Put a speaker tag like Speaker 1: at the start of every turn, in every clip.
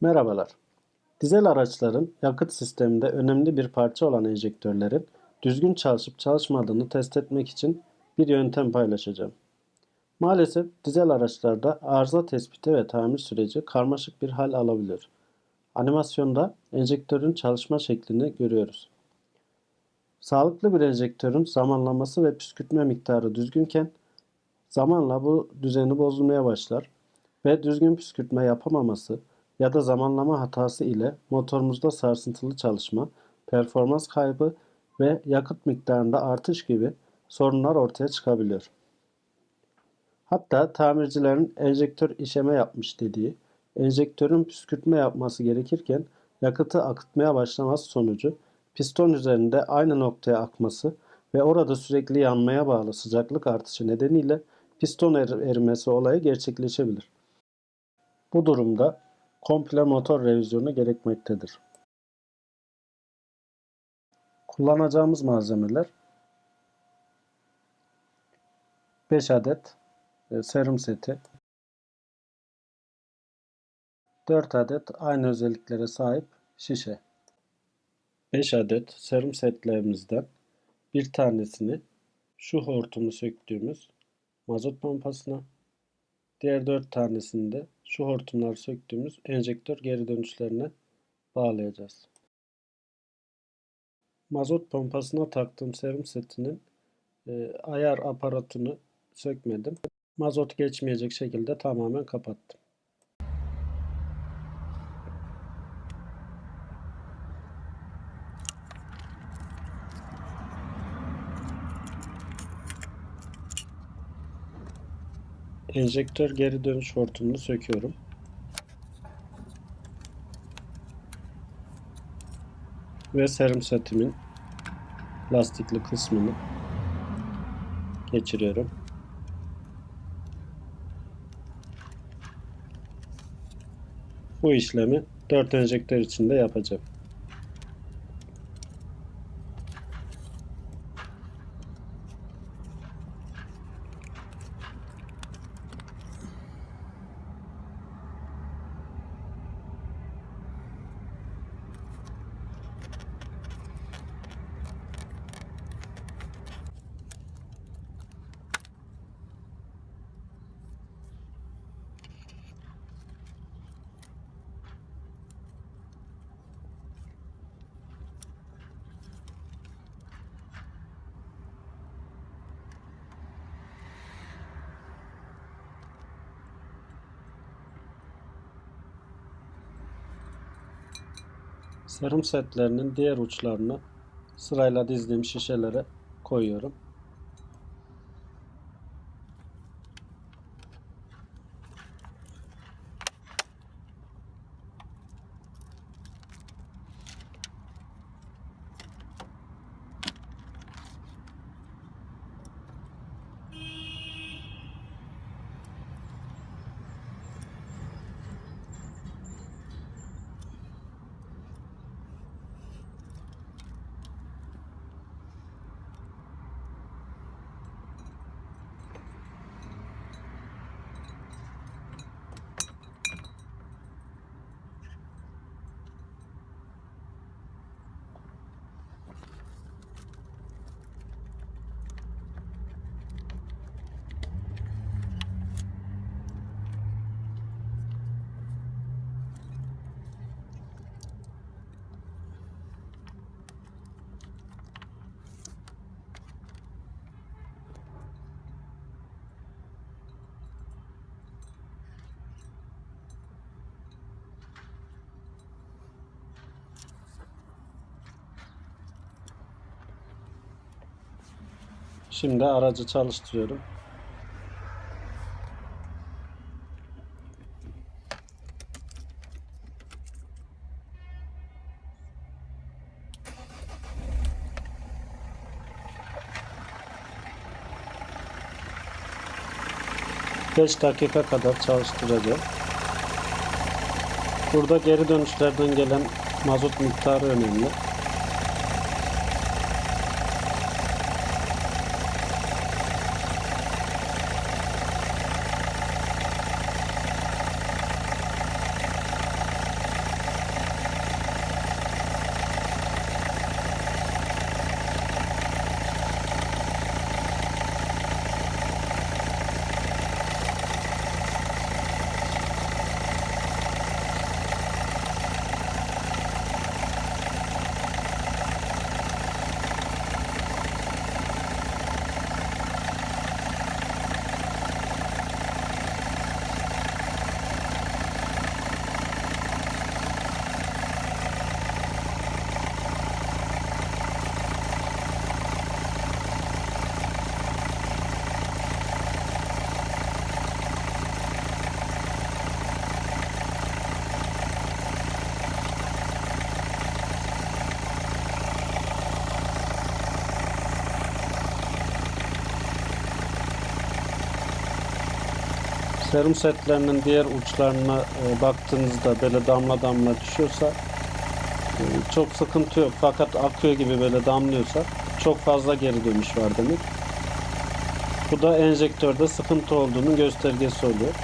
Speaker 1: Merhabalar. Dizel araçların yakıt sisteminde önemli bir parça olan enjektörlerin düzgün çalışıp çalışmadığını test etmek için bir yöntem paylaşacağım. Maalesef dizel araçlarda arıza tespiti ve tamir süreci karmaşık bir hal alabilir. Animasyonda enjektörün çalışma şeklini görüyoruz. Sağlıklı bir enjektörün zamanlaması ve püskürtme miktarı düzgünken zamanla bu düzeni bozulmaya başlar ve düzgün püskürtme yapamaması ya da zamanlama hatası ile motorumuzda sarsıntılı çalışma, performans kaybı ve yakıt miktarında artış gibi sorunlar ortaya çıkabiliyor. Hatta tamircilerin enjektör işeme yapmış dediği, enjektörün püskürtme yapması gerekirken yakıtı akıtmaya başlaması sonucu piston üzerinde aynı noktaya akması ve orada sürekli yanmaya bağlı sıcaklık artışı nedeniyle piston er- erimesi olayı gerçekleşebilir. Bu durumda komple motor revizyonu gerekmektedir. Kullanacağımız malzemeler 5 adet e, serum seti, 4 adet aynı özelliklere sahip şişe. 5 adet serum setlerimizden bir tanesini şu hortumu söktüğümüz mazot pompasına, diğer 4 tanesini de şu hortumları söktüğümüz enjektör geri dönüşlerine bağlayacağız. Mazot pompasına taktığım serum setinin e, ayar aparatını sökmedim. Mazot geçmeyecek şekilde tamamen kapattım. Enjektör geri dönüş hortumunu söküyorum. Ve serum setimin lastikli kısmını geçiriyorum. Bu işlemi 4 enjektör içinde yapacağım. Serum setlerinin diğer uçlarını sırayla dizdiğim şişelere koyuyorum. Şimdi aracı çalıştırıyorum. Beş dakika kadar çalıştıracağım. Burada geri dönüşlerden gelen mazot miktarı önemli. Serum setlerinin diğer uçlarına e, baktığınızda böyle damla damla düşüyorsa e, çok sıkıntı yok. Fakat akıyor gibi böyle damlıyorsa çok fazla geri dönüş var demek. Bu da enjektörde sıkıntı olduğunun göstergesi oluyor.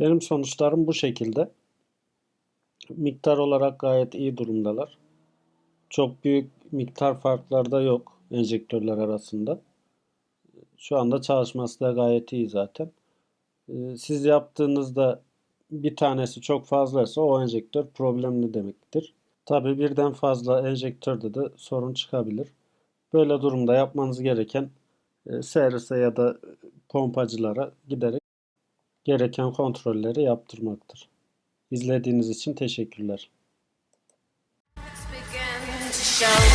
Speaker 1: Benim sonuçlarım bu şekilde. Miktar olarak gayet iyi durumdalar. Çok büyük miktar farkları da yok enjektörler arasında. Şu anda çalışması da gayet iyi zaten. Ee, Siz yaptığınızda bir tanesi çok fazlaysa o enjektör problemli demektir. Tabii birden fazla enjektörde de sorun çıkabilir. Böyle durumda yapmanız gereken e, servise ya da pompacılara giderek gereken kontrolleri yaptırmaktır. İzlediğiniz için teşekkürler.
Speaker 2: show.